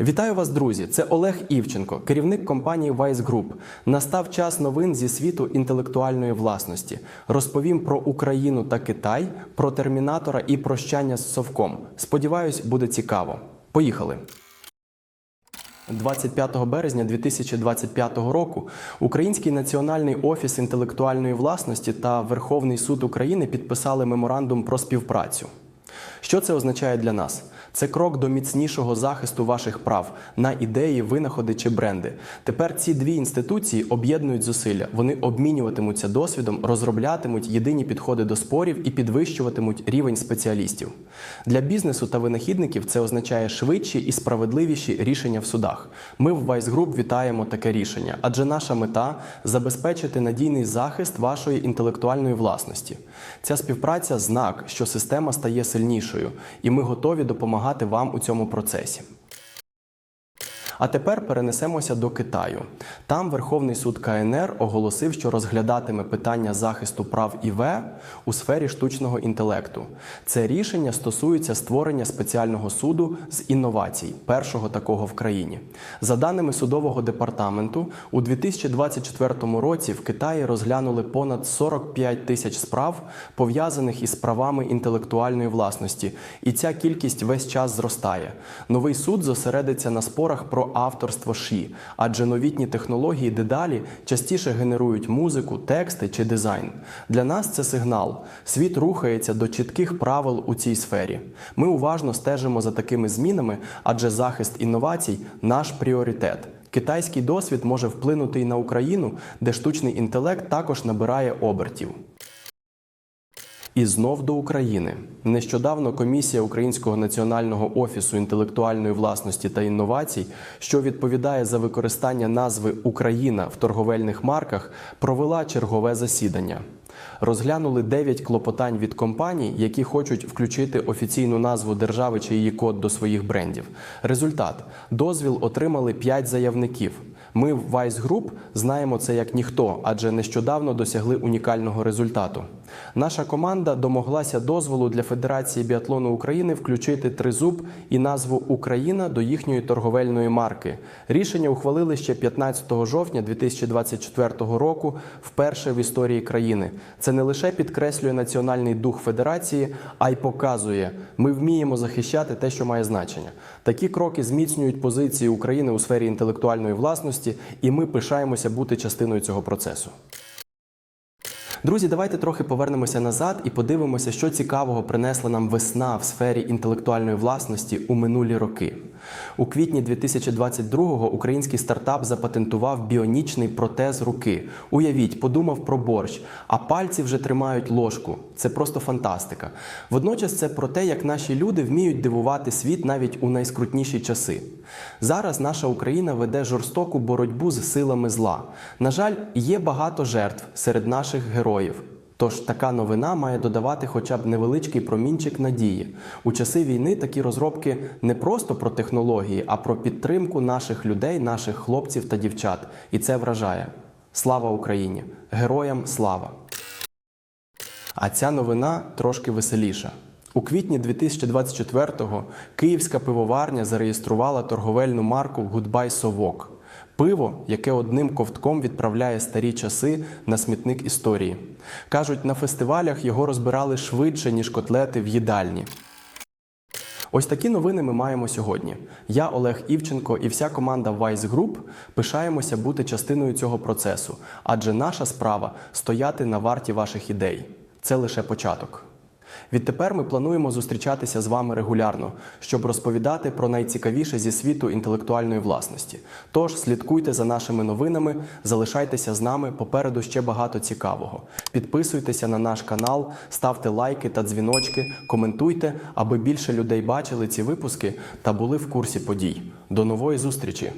Вітаю вас, друзі! Це Олег Івченко, керівник компанії Vice Group. Настав час новин зі світу інтелектуальної власності. Розповім про Україну та Китай, про термінатора і прощання з совком. Сподіваюсь, буде цікаво. Поїхали! 25 березня 2025 року Український національний офіс інтелектуальної власності та Верховний суд України підписали меморандум про співпрацю. Що це означає для нас? Це крок до міцнішого захисту ваших прав на ідеї, винаходи чи бренди. Тепер ці дві інституції об'єднують зусилля. Вони обмінюватимуться досвідом, розроблятимуть єдині підходи до спорів і підвищуватимуть рівень спеціалістів. Для бізнесу та винахідників це означає швидші і справедливіші рішення в судах. Ми в Vice Group вітаємо таке рішення, адже наша мета забезпечити надійний захист вашої інтелектуальної власності. Ця співпраця знак, що система стає сильнішою, і ми готові допомагати вам у цьому процесі. А тепер перенесемося до Китаю. Там Верховний суд КНР оголосив, що розглядатиме питання захисту прав ІВ у сфері штучного інтелекту. Це рішення стосується створення спеціального суду з інновацій, першого такого в країні. За даними судового департаменту, у 2024 році в Китаї розглянули понад 45 тисяч справ, пов'язаних із правами інтелектуальної власності, і ця кількість весь час зростає. Новий суд зосередиться на спорах про авторство ШІ, адже новітні технології дедалі частіше генерують музику, тексти чи дизайн. Для нас це сигнал. Світ рухається до чітких правил у цій сфері. Ми уважно стежимо за такими змінами, адже захист інновацій наш пріоритет. Китайський досвід може вплинути і на Україну, де штучний інтелект також набирає обертів. І знов до України. Нещодавно комісія Українського національного офісу інтелектуальної власності та інновацій, що відповідає за використання назви Україна в торговельних марках, провела чергове засідання. Розглянули 9 клопотань від компаній, які хочуть включити офіційну назву держави чи її код до своїх брендів. Результат: дозвіл отримали 5 заявників. Ми в Vice Group знаємо це як ніхто, адже нещодавно досягли унікального результату. Наша команда домоглася дозволу для Федерації біатлону України включити тризуб і назву Україна до їхньої торговельної марки. Рішення ухвалили ще 15 жовтня 2024 року, вперше в історії країни. Це не лише підкреслює національний дух Федерації, а й показує, ми вміємо захищати те, що має значення. Такі кроки зміцнюють позиції України у сфері інтелектуальної власності, і ми пишаємося бути частиною цього процесу. Друзі, давайте трохи повернемося назад і подивимося, що цікавого принесла нам весна в сфері інтелектуальної власності у минулі роки. У квітні 2022-го український стартап запатентував біонічний протез руки. Уявіть, подумав про борщ, а пальці вже тримають ложку. Це просто фантастика. Водночас це про те, як наші люди вміють дивувати світ навіть у найскрутніші часи. Зараз наша Україна веде жорстоку боротьбу з силами зла. На жаль, є багато жертв серед наших героїв. Тож така новина має додавати хоча б невеличкий промінчик надії. У часи війни такі розробки не просто про технології, а про підтримку наших людей, наших хлопців та дівчат. І це вражає. Слава Україні! Героям слава! А ця новина трошки веселіша. У квітні 2024-го київська пивоварня зареєструвала торговельну марку Гудбай Совок. Пиво, яке одним ковтком відправляє старі часи на смітник історії. Кажуть, на фестивалях його розбирали швидше, ніж котлети в їдальні. Ось такі новини ми маємо сьогодні. Я Олег Івченко і вся команда Vice Group пишаємося бути частиною цього процесу, адже наша справа стояти на варті ваших ідей. Це лише початок. Відтепер ми плануємо зустрічатися з вами регулярно, щоб розповідати про найцікавіше зі світу інтелектуальної власності. Тож слідкуйте за нашими новинами, залишайтеся з нами. Попереду ще багато цікавого. Підписуйтеся на наш канал, ставте лайки та дзвіночки, коментуйте, аби більше людей бачили ці випуски та були в курсі подій. До нової зустрічі!